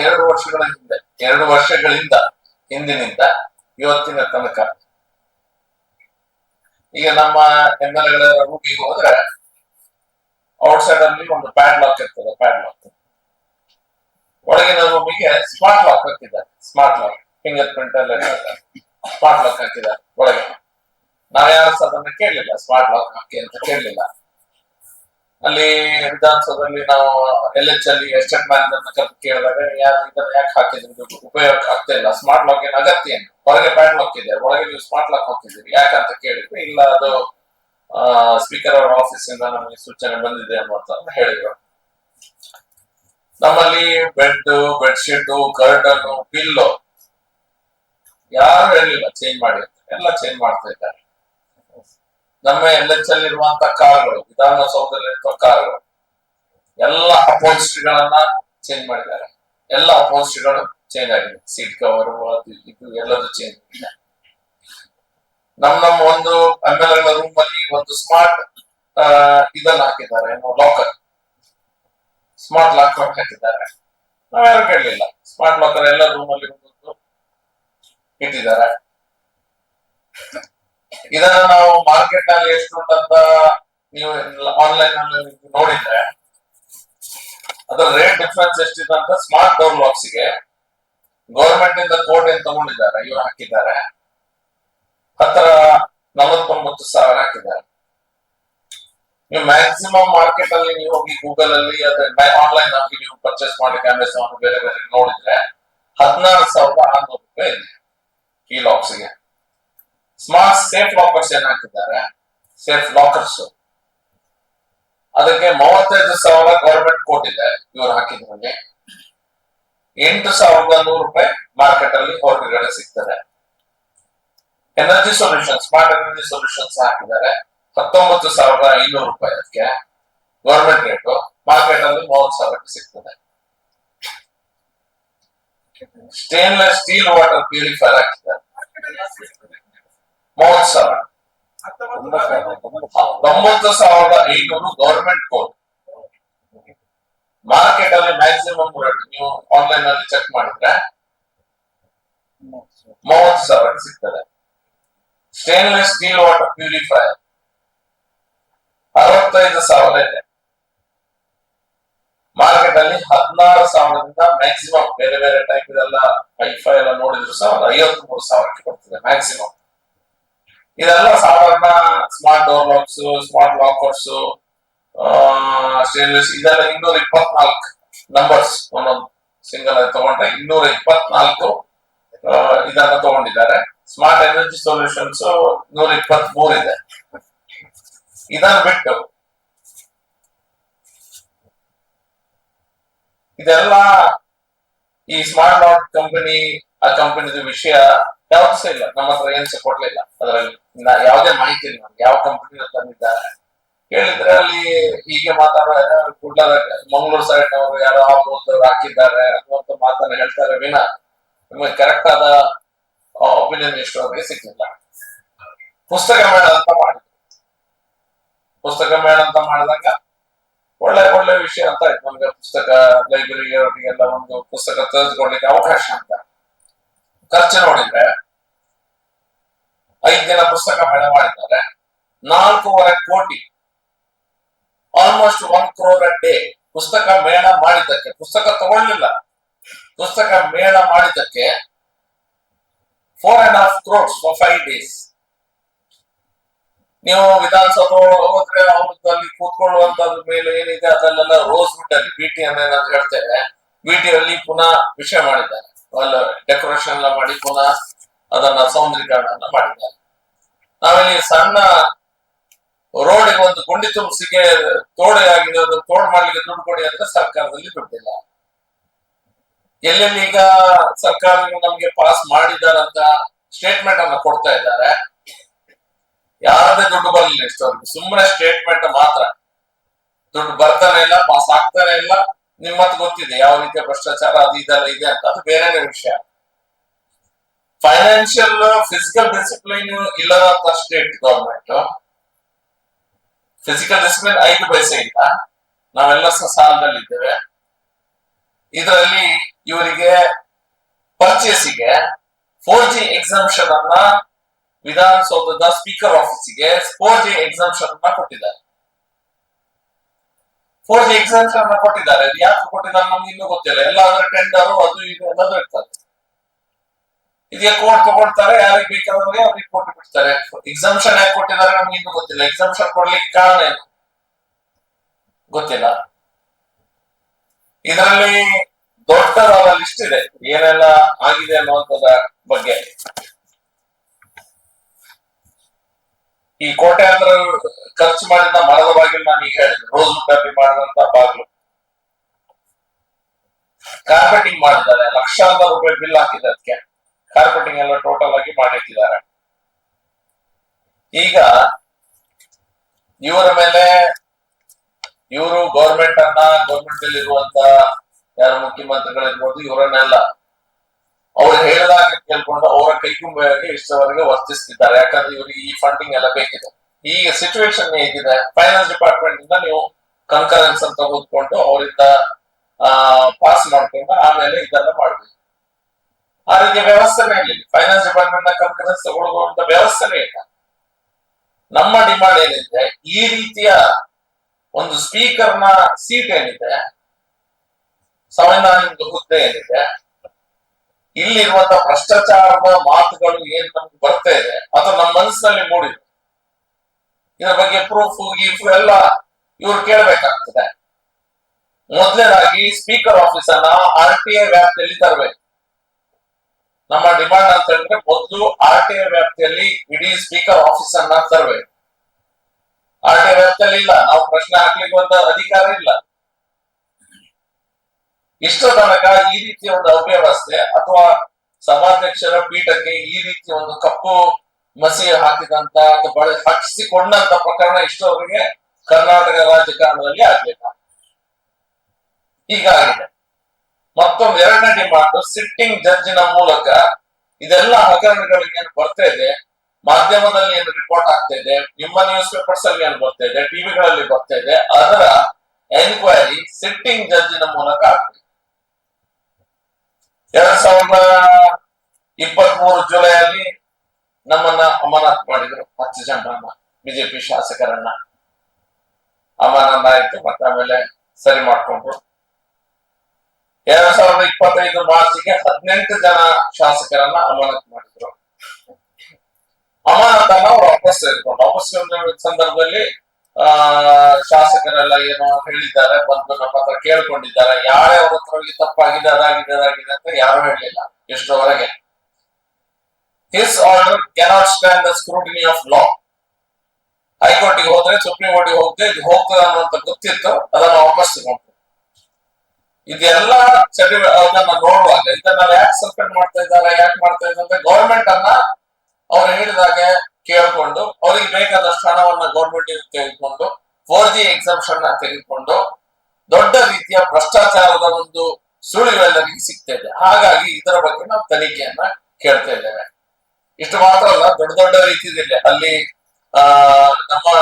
ಎರಡು ವರ್ಷಗಳ ಹಿಂದೆ ಎರಡು ವರ್ಷಗಳಿಂದ ಹಿಂದಿನಿಂದ ಇವತ್ತಿನ ತನಕ. ಈಗ ನಮ್ಮ ಎಂ ಎಲ್ ಎಗಳ ರೂಮಿಗೆ ಹೋದ್ರೆ ಔಟ್ಸೈಡ್ ಅಲ್ಲಿ ಒಂದು ಪ್ಯಾಡ್ ಲಾಕ್ ಇರ್ತದೆ ಪ್ಯಾಡ್ ಲಾಕ್ ಒಳಗಿನ ರೂಮಿಗೆ ಸ್ಮಾರ್ಟ್ ಲಾಕ್ ಹಾಕಿದ್ದಾರೆ ಸ್ಮಾರ್ಟ್ ಲಾಕ್ ಫಿಂಗರ್ ಪ್ರಿಂಟ್ ಎಲ್ಲ ಸ್ಮಾರ್ಟ್ ಲಾಕ್ ಹಾಕಿದ್ದಾರೆ ಒಳಗೆ. ಸಹ ಅದನ್ನ ಕೇಳಲಿಲ್ಲ ಸ್ಮಾರ್ಟ್ ಲಾಕ್ ಹಾಕಿ ಅಂತ ಕೇಳಲಿಲ್ಲ ಅಲ್ಲಿ ವಿಧಾನಸೌಧದಲ್ಲಿ ನಾವು ಎಲ್ ಎಚ್ ಅಲ್ಲಿ ಎಸ್ಟೇಟ್ ಮ್ಯಾನೇಜರ್ ಕೇಳಿದಾಗ ಯಾರು ಇದನ್ನ ಯಾಕೆ ಹಾಕಿದ್ರು ಉಪಯೋಗ ಆಗ್ತಾ ಇಲ್ಲ. ಸ್ಮಾರ್ಟ್ ಲಾಕ್ ಏನ್ ಅಗತ್ಯ ಏನು? ಹೊರಗೆ ಪ್ಯಾಡ್ ಲಾಕ್ ಇದೆ. ಒಳಗೆ ನೀವು ಸ್ಮಾರ್ಟ್ ಲಾಕ್ ಹಾಕಿದ್ದೀರಿ. ಯಾಕಂತ ಕೇಳಿದ್ರೆ, ಇಲ್ಲ ಅದು ಸ್ಪೀಕರ್ ಅವರ ಆಫೀಸ್ ಇಂದ ನಮಗೆ ಸೂಚನೆ ಬಂದಿದೆ ಅಂತ ಹೇಳಿದ್ರು. ನಮ್ಮಲ್ಲಿ ಬೆಡ್ ಬೆಡ್ಶೀಟ್ ಕರ್ಟನ್ ಪಿಲ್ಲೋ ಯಾರು ಹೇಳಿಲ್ಲ ಚೇಂಜ್ ಮಾಡಿ ಎಲ್ಲ ಚೇಂಜ್ ಮಾಡ್ತಾ ಇದ್ದಾರೆ. ನಮ್ಮ ಎಲ್ ಎಚ್ ಅಲ್ಲಿ ಇರುವಂತ ಕಾರ್ಗಳು ವಿಧಾನಸೌಧದಲ್ಲಿ ಇರುವ ಕಾರ್ಗಳು ಎಲ್ಲ ಅಪೋಸಿಟ್ಗಳನ್ನ ಚೇಂಜ್ ಮಾಡಿದ್ದಾರೆ. ಎಲ್ಲ ಅಪೋಸಿಟ್ಗಳು ಚೇಂಜ್ ಆಗಿದೆ. ಸೀಟ್ ಕವರ್ ಅದು ಇದು ಎಲ್ಲದು ಚೇಂಜ್ ಆಗಿದೆ. ನಮ್ ನಮ್ಮ ಒಂದು ಎಂ ರೂಮ್ ಅಲ್ಲಿ ಒಂದು ಸ್ಮಾರ್ಟ್ ಇದನ್ನ ಹಾಕಿದ್ದಾರೆ. ಲಾಕರ್ ಸ್ಮಾರ್ಟ್ ಲಾಕರ್ ಹಾಕಿದ್ದಾರೆ. ನಾವ್ಯಾರು ಕೇಳಲಿಲ್ಲ. ಸ್ಮಾರ್ಟ್ ಲಾಕರ್ ಎಲ್ಲ ರೂಮ್ ಅಲ್ಲಿ ಇಟ್ಟಿದ್ದಾರೆ. ಇದನ್ನ ನಾವು ಮಾರ್ಕೆಟ್ನಲ್ಲಿ ಎಷ್ಟು ನೀವು ಆನ್ಲೈನ್ನಲ್ಲಿ ನೋಡಿದ್ರೆ, ಅದರ ರೇಟ್ ಡಿಫ್ರೆನ್ಸ್ ಎಷ್ಟಿದೆ ಅಂತ ಸ್ಮಾರ್ಟ್ ಡೋರ್ ಬಾಕ್ಸ್ಗೆ ಗವರ್ಮೆಂಟ್ ಇಂದ ಕೋಟ್ ಏನ್ ತಗೊಂಡಿದ್ದಾರೆ, ಇವ್ರು ಹಾಕಿದ್ದಾರೆ. ಹತ್ರ ನಲವತ್ತೊಂಬತ್ತು ಸಾವಿರ ಹಾಕಿದ್ದಾರೆ. ನೀವು ಮ್ಯಾಕ್ಸಿಮಮ್ ಮಾರ್ಕೆಟ್ ಅಲ್ಲಿ ನೀವು ಹೋಗಿ ಗೂಗಲ್ ಅಲ್ಲಿ ಅದೇ ಆನ್ಲೈನ್ ಆಗಿ ನೀವು ಪರ್ಚೇಸ್ ಮಾಡ್ಲಿಕ್ಕೆ ಅಮೆಝಾನ್ ಬೇರೆ ಬೇರೆ ನೋಡಿದ್ರೆ ಹದಿನಾರು ಸಾವಿರದ ಆರ್ನೂರು ರೂಪಾಯಿ ಇದೆ ಈ ಲಾಕ್ಸ್ಗೆ. ಸ್ಮಾರ್ಟ್ ಸೇಫ್ ಲಾಕರ್ಸ್ ಏನ್ ಹಾಕಿದ್ದಾರೆ? ಸೇಫ್ ಲಾಕರ್ಸ್ ಅದಕ್ಕೆ ಮೂವತ್ತೈದು ಸಾವಿರ ಗವರ್ಮೆಂಟ್ ಕೊಟ್ಟಿದೆ ಇವರು ಹಾಕಿದ್ರಲ್ಲಿ. ಎಂಟು ಸಾವಿರದ ನೂರು ರೂಪಾಯಿ ಮಾರ್ಕೆಟ್ ಅಲ್ಲಿ ಹೊರಗಡೆ ಸಿಗ್ತದೆ. Energy solution smart energy solutions ಹಾಕಿದ್ದಾರೆ. ಹತ್ತೊಂಬತ್ತು ಸಾವಿರದ ಐನೂರು ರೂಪಾಯಿ ಅದಕ್ಕೆ. ಗವರ್ಮೆಂಟ್ ರೇಟು ಮಾರ್ಕೆಟ್ ಅಲ್ಲಿ ಮೂವತ್ತು ಸಾವಿರಕ್ಕೆ ಸಿಗ್ತದೆ. ಸ್ಟೇನ್ಲೆಸ್ ಸ್ಟೀಲ್ ವಾಟರ್ ಪ್ಯೂರಿಫೈರ್ ಹಾಕಿದ್ದಾರೆ. ಮೂವತ್ತು ಸಾವಿರ ತೊಂಬತ್ತು ಸಾವಿರದ ಐನೂರು ಗೌರ್ಮೆಂಟ್ ಕೋರ್ಟ್ ಮಾರ್ಕೆಟ್ ಅಲ್ಲಿ ಮ್ಯಾಕ್ಸಿಮಮ್ ರೇಟ್ ನೀವು ಆನ್ಲೈನ್ ಅಲ್ಲಿ ಚೆಕ್ ಮಾಡಿದ್ರೆ ಮೂವತ್ತು ಸಾವಿರ ಸಿಗ್ತದೆ. ಸ್ಟೇನ್ಲೆಸ್ ಸ್ಟೀಲ್ ವಾಟರ್ ಪ್ಯೂರಿಫೈಯರ್ ಅರವತ್ತೈದು ಸಾವಿರ ಇದೆ. ಮಾರ್ಕೆಟ್ ಅಲ್ಲಿ ಹದಿನಾರು ಸಾವಿರದಿಂದ ಮ್ಯಾಕ್ಸಿಮಮ್ ಬೇರೆ ಬೇರೆ ಟೈಪ್ ಇದೆಲ್ಲ ಐಫೈ ಎಲ್ಲ ನೋಡಿದ್ರು ಸಹ ಒಂದು ಐವತ್ತು ಮೂರು ಸಾವಿರಕ್ಕೆ ಬರ್ತದೆ ಮ್ಯಾಕ್ಸಿಮಮ್ ಇದೆಲ್ಲ ಸಾಧಾರಣ smart door locks smart lockers stainless ಇದೆಲ್ಲ ಇನ್ನೂರ ಇಪ್ಪತ್ನಾಲ್ಕು ನಂಬರ್ಸ್ ಒಂದೊಂದು ಸಿಂಗಲ್ ಆಗಿ ತಗೊಂಡ್ರೆ ಇನ್ನೂರ ಇಪ್ಪತ್ನಾಲ್ಕು ಇದನ್ನ ತಗೊಂಡಿದ್ದಾರೆ. ಸ್ಮಾರ್ಟ್ ಎನರ್ಜಿ ಸೊಲ್ಯೂಷನ್ಸ್ ನೂರ ಇಪ್ಪತ್ತ್ ಮೂರು ಇದೆ. ಇದನ್ನ ಬಿಟ್ಟು ಇದೆಲ್ಲ ಈ ಸ್ಮಾರ್ಟ್ ಲಾಕ್ ಕಂಪನಿ ಆ ಕಂಪನಿದು ವಿಷಯ ಸಹ ಇಲ್ಲ. ನಮ್ಮ ಹತ್ರ ಏನ್ ಸಹ ಕೊಡ್ಲಿಲ್ಲ ಅದರಲ್ಲಿ ಯಾವುದೇ ಮಾಹಿತಿ ಇಲ್ಲ. ಯಾವ ಕಂಪನಿ ತಂದಿದ್ದಾರೆ. ಹೇಳಿದ್ರೆ ಅಲ್ಲಿ ಹೀಗೆ ಮಾತಾಡ ಕೂಡಲ ಮಂಗಳೂರು ಸೈಡ್ ಅವರು ಯಾರೋ ಆ ಮೂಲದವ್ರು ಹಾಕಿದ್ದಾರೆ ಅನ್ನುವಂತ ಮಾತನ್ನ ಹೇಳ್ತಾರೆ ವಿನ. ನಿಮಗೆ ಕರೆಕ್ಟ್ ಆದ ಒಪಿನಿಯನ್ ಎಷ್ಟು ಅವ್ರಿಗೆ ಸಿಕ್ಕಿಲ್ಲ. ಪುಸ್ತಕ ಮೇಳ ಅಂತ ಮಾಡಿದ್ರು. ಪುಸ್ತಕ ಮೇಳ ಅಂತ ಮಾಡಿದಾಗ ಒಳ್ಳೆ ಒಳ್ಳೆ ವಿಷಯ ಅಂತ ಆಯ್ತು. ನಮ್ಗೆ ಪುಸ್ತಕ ಲೈಬ್ರರಿ ಅವರಿಗೆಲ್ಲ ಒಂದು ಪುಸ್ತಕ ತೆಗೆದುಕೊಳ್ಳಿಕ್ಕೆ ಅವಕಾಶ ಅಂತ. ಖರ್ಚು ನೋಡಿದ್ರೆ ಐದು ದಿನ ಪುಸ್ತಕ ಮೇಳ ಮಾಡಿದ್ದಾರೆ. ನಾಲ್ಕೂವರೆ ಕೋಟಿ. ಆಲ್ಮೋಸ್ಟ್ ಒನ್ ಕ್ರೋರ್ ಡೇ ಪುಸ್ತಕ ಮೇಳ ಮಾಡಿದ್ದಕ್ಕೆ, ಪುಸ್ತಕ ತಗೊಳ್ಳಿಲ್ಲ ಪುಸ್ತಕ ಮೇಳ ಮಾಡಿದ್ದಕ್ಕೆ four and half crores for five days ನೀವು ವಿಧಾನಸೌಧ ಹೋದ್ರೆ ಅವ್ರದ್ದು ಅಲ್ಲಿ ಕೂತ್ಕೊಳ್ಳುವಂತದ್ರ ಮೇಲೆ ಏನಿದೆ ಅದಲ್ಲೆಲ್ಲ ರೋಸ್ ಬಿಟ್ಟಲ್ಲಿ ಬಿ ಬಿಟಿ ಅನ್ನ ಹೇಳ್ತೇವೆ. ಬಿಟಿಯಲ್ಲಿ ಪುನಃ ವಿಷಯ ಮಾಡಿದ್ದಾರೆ. ಡೆಕೋರೇಷನ್ ಎಲ್ಲ ಮಾಡಿ ಪುನಃ ಅದನ್ನ ಸೌಂದರ್ಯೀಕರಣ ಮಾಡಿದ್ದಾರೆ. ನಾವಿಲ್ಲಿ ಸಣ್ಣ ರೋಡಿಗೆ ಒಂದು ಗುಂಡಿ ತುಂಬಿಸಿಗೆ ತೋಡೆ ಆಗಿದೆ, ಅದು ತೋಡ್ ಮಾಡ್ಲಿಕ್ಕೆ ದುಡ್ಡು ಕೊಡಿ ಅಂದ್ರೆ ಸರ್ಕಾರದಲ್ಲಿ ಬಿಟ್ಟಿಲ್ಲ. ಎಲ್ಲೆಲ್ಲಿ ಈಗ ಸರ್ಕಾರ ನಮ್ಗೆ ಪಾಸ್ ಮಾಡಿದಾರಂತ ಸ್ಟೇಟ್ಮೆಂಟ್ ಅನ್ನ ಕೊಡ್ತಾ ಇದ್ದಾರೆ. ಯಾರದೇ ದುಡ್ಡು ಬರಲಿಲ್ಲ ಇಷ್ಟವರೆಗೆ ಸುಮ್ಮನೆ ಸ್ಟೇಟ್ಮೆಂಟ್ ಮಾತ್ರ. ದುಡ್ಡು ಬರ್ತಾನೆ ಇಲ್ಲ ಪಾಸ್ ಆಗ್ತಾನೆ ಇಲ್ಲ. ನಿಮ್ಮತ್ ಗೊತ್ತಿದೆ, ಯಾವ ರೀತಿಯ ಭ್ರಷ್ಟಾಚಾರ ಅದು ಇದೆಲ್ಲ ಇದೆ ಅಂತ. ಅದು ಬೇರೆ ವಿಷಯ. ಫೈನಾನ್ಷಿಯಲ್ ಫಿಸಿಕಲ್ ಡಿಸಿಪ್ಲಿನ್ ಇಲ್ಲದಂತ ಸ್ಟೇಟ್ ಗವರ್ಮೆಂಟ್ ಫಿಸಿಕಲ್ ಡಿಸಿಪ್ಲಿನ್ ಐದು ಪೈಸೆ ಇಲ್ಲ. ನಾವೆಲ್ಲ ಸಾಲದಲ್ಲಿದ್ದೇವೆ. ಇದರಲ್ಲಿ ಇವರಿಗೆ ಪರ್ಚೇಸಿಗೆ ಫೋರ್ ಜಿ ಎಕ್ಸಾಮ್ಷನ್ ಅನ್ನ ವಿಧಾನಸೌಧದ ಸ್ಪೀಕರ್ ಆಫೀಸಿಗೆ ಫೋರ್ ಜಿ ಎಕ್ಸಾಮ್ಷನ್ ಅನ್ನ ಕೊಟ್ಟಿದ್ದಾರೆ. ಫೋರ್ ಜಿ ಎಕ್ಸಾಮ್ಷನ್ ಅನ್ನ ಕೊಟ್ಟಿದ್ದಾರೆ. ಯಾಕೆ ಕೊಟ್ಟಿದ್ದಾರೆ ನಮ್ಗೆ ಇನ್ನೂ ಗೊತ್ತಿಲ್ಲ. ಎಲ್ಲಾದ್ರೂ ಟೆಂಡರ್ ಅದು ಇದು ಎಲ್ಲದೂ ಇರ್ತದೆ. ಇದಕ್ಕೆ ಕೋರ್ಟ್ ತಗೊಳ್ತಾರೆ, ಯಾರಿಗೆ ಬೇಕಾದವ್ರಿಗೆ ಅವ್ರಿಗೆ ಕೊಟ್ಟು ಬಿಡ್ತಾರೆ. ಎಕ್ಸಾಮ್ಷನ್ ಯಾಕೆ ಕೊಟ್ಟಿದ್ದಾರೆ ನಮ್ಗೆ ಇನ್ನೂ ಗೊತ್ತಿಲ್ಲ. ಎಕ್ಸಾಮ್ಷನ್ ಕೊಡ್ಲಿಕ್ಕೆ ಕಾರಣ ಏನು? ಗೊತ್ತಿಲ್ಲ. ಇದರಲ್ಲಿ ದೊಡ್ಡದಾದ ಲಿಸ್ಟ್ ಇದೆ. ಏನೆಲ್ಲ ಆಗಿದೆ ಅನ್ನುವಂಥದ್ರ ಬಗ್ಗೆ. ಈ ಕೋಟ್ಯಾಂತರ ಖರ್ಚು ಮಾಡಿದ ಮರದ ಬಾಗಿಲು ನಾನು ಈಗ ರೋಸ್ ಮುಖಾಬಿ ಮಾಡಿದಂತ ಬಾಗಿಲು. ಕಾರ್ಪೆಟಿಂಗ್ ಮಾಡಿದ್ದಾರೆ. ಲಕ್ಷಾಂತರ ರೂಪಾಯಿ ಬಿಲ್ ಹಾಕಿದೆ ಅದಕ್ಕೆ. ಕಾರ್ಪೆಟಿಂಗ್ ಎಲ್ಲ ಟೋಟಲ್ ಆಗಿ ಮಾಡಿಟ್ಟಿದ್ದಾರೆ. ಈಗ ಇವರ ಮೇಲೆ ಇವರು ಗೌರ್ಮೆಂಟ್ ಅನ್ನ ಗೌರ್ಮೆಂಟ್ ಅಲ್ಲಿ ಇರುವಂತ ಯಾರು ಮುಖ್ಯಮಂತ್ರಿಗಳಿರ್ಬೋದು ಇವರನ್ನೆಲ್ಲ ಅವ್ರು ಹೇಳಿದಾಗ ಕೇಳ್ಕೊಂಡು ಅವರ ಕೈಗುಂಬೆಯಾಗಿ ಇಷ್ಟವರೆಗೆ ವರ್ತಿಸ್ತಿದ್ದಾರೆ. ಯಾಕಂದ್ರೆ ಇವರಿಗೆ ಈ ಫಂಡಿಂಗ್ ಎಲ್ಲ ಬೇಕಿದೆ. ಈಗ ಸಿಚುವೇಶನ್ ಹೇಗಿದೆ ಫೈನಾನ್ಸ್ ಡಿಪಾರ್ಟ್ಮೆಂಟ್ ಇಂದ ನೀವು ಕನ್ಕರೆನ್ಸ್ ಅಂತ ಓದ್ಕೊಂಡು ಅವರಿಂದ ಪಾಸ್ ಮಾಡ್ಕೊಂಡು ಆಮೇಲೆ ಇದನ್ನ ಮಾಡ್ಬೇಕು. ಆ ರೀತಿ ವ್ಯವಸ್ಥೆನೇ ಇಲ್ಲ ಫೈನಾನ್ಸ್ ಡಿಪಾರ್ಟ್ಮೆಂಟ್ನ ಕನ್ಕರೆನ್ಸ್ ತಗೊಳ್ಳುವಂತ ವ್ಯವಸ್ಥೆನೇ ಇಲ್ಲ. ನಮ್ಮ ಡಿಮಾಂಡ್ ಏನಿದೆ, ಈ ರೀತಿಯ ಒಂದು ಸ್ಪೀಕರ್ನ ಸೀಟ್ ಏನಿದೆ, ಸಂವಿಧಾನದ ಹುದ್ದೆ ಏನಿದೆ ಇಲ್ಲಿರುವಂತ ಭ್ರಷ್ಟಾಚಾರದ ಮಾತುಗಳು ಏನ್ ನಮ್ಗೆ ಬರ್ತಾ ಇದೆ, ಅದು ನಮ್ಮ ಮನಸ್ಸಿನಲ್ಲಿ ಮೂಡಿದೆ. ಇದರ ಬಗ್ಗೆ ಪ್ರೂಫ್ ಗೀಫ್ ಎಲ್ಲ ಇವ್ರು ಕೇಳಬೇಕಾಗ್ತದೆ. ಮೊದಲನೇದಾಗಿ ಸ್ಪೀಕರ್ ಆಫೀಸ್ ಅನ್ನ ಆರ್ ಟಿ ಐ ವ್ಯಾಪ್ತಿಯಲ್ಲಿ ತರಬೇಕು. ನಮ್ಮ ಡಿಮಾಂಡ್ ಅಂತ ಹೇಳಿದ್ರೆ ಮೊದಲು ಆರ್ ಟಿ ಐ ವ್ಯಾಪ್ತಿಯಲ್ಲಿ ಇಡೀ ಸ್ಪೀಕರ್ ಆಫೀಸ್ ಅನ್ನ ತರಬೇಕು. ಆರ್ ಟಿ ಐ ವ್ಯಾಪ್ತಿಯಲ್ಲಿ ಇಲ್ಲ, ನಾವು ಪ್ರಶ್ನೆ ಹಾಕ್ಲಿಕ್ಕೆ ಒಂದು ಅಧಿಕಾರ ಇಲ್ಲ. ಇಷ್ಟ ತನಕ ಈ ರೀತಿಯ ಒಂದು ಅವ್ಯವಸ್ಥೆ ಅಥವಾ ಸಭಾಧ್ಯಕ್ಷರ ಪೀಠಕ್ಕೆ ಈ ರೀತಿ ಒಂದು ಕಪ್ಪು ಮಸಿ ಹಾಕಿದಂತ ಅಥವಾ ಬಳೆ ಹಾಕಿಸಿಕೊಂಡಂತ ಪ್ರಕರಣ ಇಷ್ಟೋವರೆಗೆ ಕರ್ನಾಟಕ ರಾಜಕಾರಣದಲ್ಲಿ ಆಗ್ಲಿಲ್ಲ. ಹೀಗಾಗಿದೆ. ಮತ್ತೊಂದು ಎರಡನೇ ಡಿಮಾಂಡ್, ಸಿಟ್ಟಿಂಗ್ ಜಡ್ಜಿನ ಮೂಲಕ ಇದೆಲ್ಲ ಹಗರಣಗಳಿಗೆ ಏನು ಬರ್ತಾ ಇದೆ, ಮಾಧ್ಯಮದಲ್ಲಿ ಏನು ರಿಪೋರ್ಟ್ ಆಗ್ತಾ ಇದೆ, ನಿಮ್ಮ ನ್ಯೂಸ್ ಪೇಪರ್ಸ್ ಅಲ್ಲಿ ಏನು ಬರ್ತಾ ಇದೆ ಟಿವಿಗಳಲ್ಲಿ ಬರ್ತಾ ಇದೆ, ಅದರ ಎನ್ಕ್ವೈರಿ ಸಿಟ್ಟಿಂಗ್ ಜಡ್ಜಿನ ಮೂಲಕ ಆಗ್ತದೆ ಎರಡ್ ಸಾವಿರದ ಇಪ್ಪತ್ತ್ ಮೂರು ಜುಲೈಯಲ್ಲಿ ನಮ್ಮನ್ನ ಅಮಾನತ್ ಮಾಡಿದ್ರು. ಹತ್ತು ಜನರನ್ನ ಬಿಜೆಪಿ ಶಾಸಕರನ್ನ ಅಮಾನತ್ ಆಯ್ತು ಮತ್ತೆ ಆಮೇಲೆ ಸರಿ ಮಾಡ್ಕೊಂಡ್ರು. ಎರಡ್ ಸಾವಿರದ ಇಪ್ಪತ್ತೈದು ಮಾರ್ಚ್ಗೆ ಹದಿನೆಂಟು ಜನ ಶಾಸಕರನ್ನ ಅಮಾನತ್ ಮಾಡಿದ್ರು. ಅಮಾನತನ್ನ ವಾಪಸ್ ತೆಗೆದುಕೊಂಡು ವಾಪಸ್ ಸಂದರ್ಭದಲ್ಲಿ ಆ, ಶಾಸಕರೆಲ್ಲ ಏನು ಹೇಳಿದ್ದಾರೆ, ಬಂದು ನಮ್ಮ ಹತ್ರ ಕೇಳ್ಕೊಂಡಿದ್ದಾರೆ. ಯಾರ್ಯಾವ ಹತ್ರ ಹೋಗಿ ತಪ್ಪಾಗಿದೆ, ಅದಾಗಿದೆ ಅದಾಗಿದೆ ಅಂತ ಯಾರು ಹೇಳಲಿಲ್ಲ ಎಷ್ಟರವರೆಗೆ. His order cannot stand the scrutiny of law ಹೈಕೋರ್ಟ್ಗೆ ಹೋದ್ರೆ, ಸುಪ್ರೀಂ ಕೋರ್ಟ್ಗೆ ಹೋಗದೆ, ಇದು ಹೋಗ್ತದೆ ಅನ್ನುವಂತ ಗೊತ್ತಿತ್ತು, ಅದನ್ನ ವಾಪಸ್ ತಗೊಂಡು ಇದೆಲ್ಲ ಚಟಿ ಅದನ್ನ ನೋಡುವಾಗ ಇದನ್ನ ಯಾಕೆ ಸಸ್ಪೆಂಡ್ ಮಾಡ್ತಾ ಇದ್ದಾರೆ, ಯಾಕೆ ಮಾಡ್ತಾ ಇದ್ದಾರೆ ಅಂತ ಗೌರ್ಮೆಂಟ್ ಅನ್ನ ಅವ್ರು ಹೇಳಿದಾಗೆ ಕೇಳ್ಕೊಂಡು, ಅವ್ರಿಗೆ ಬೇಕಾದಷ್ಟು ಹಣವನ್ನ ಗೌರ್ಮೆಂಟ್ ತೆಗೆದುಕೊಂಡು ಫೋರ್ ಜಿ ಎಕ್ಸಾಮ್ಷನ್ ತೆಗೆದುಕೊಂಡು, ದೊಡ್ಡ ರೀತಿಯ ಭ್ರಷ್ಟಾಚಾರದ ಒಂದು ಸುಳಿವೆಲ್ಲರಿಗೆ ಸಿಗ್ತಾ ಇದೆ. ಹಾಗಾಗಿ ಇದರ ಬಗ್ಗೆ ನಾವು ತನಿಖೆಯನ್ನ ಕೇಳ್ತಾ ಇದ್ದೇವೆ. ಇಷ್ಟು ಮಾತ್ರ ಅಲ್ಲ, ದೊಡ್ಡ ದೊಡ್ಡ ರೀತಿಯಲ್ಲಿ ಅಲ್ಲಿ, ಆ, ನಮ್ಮ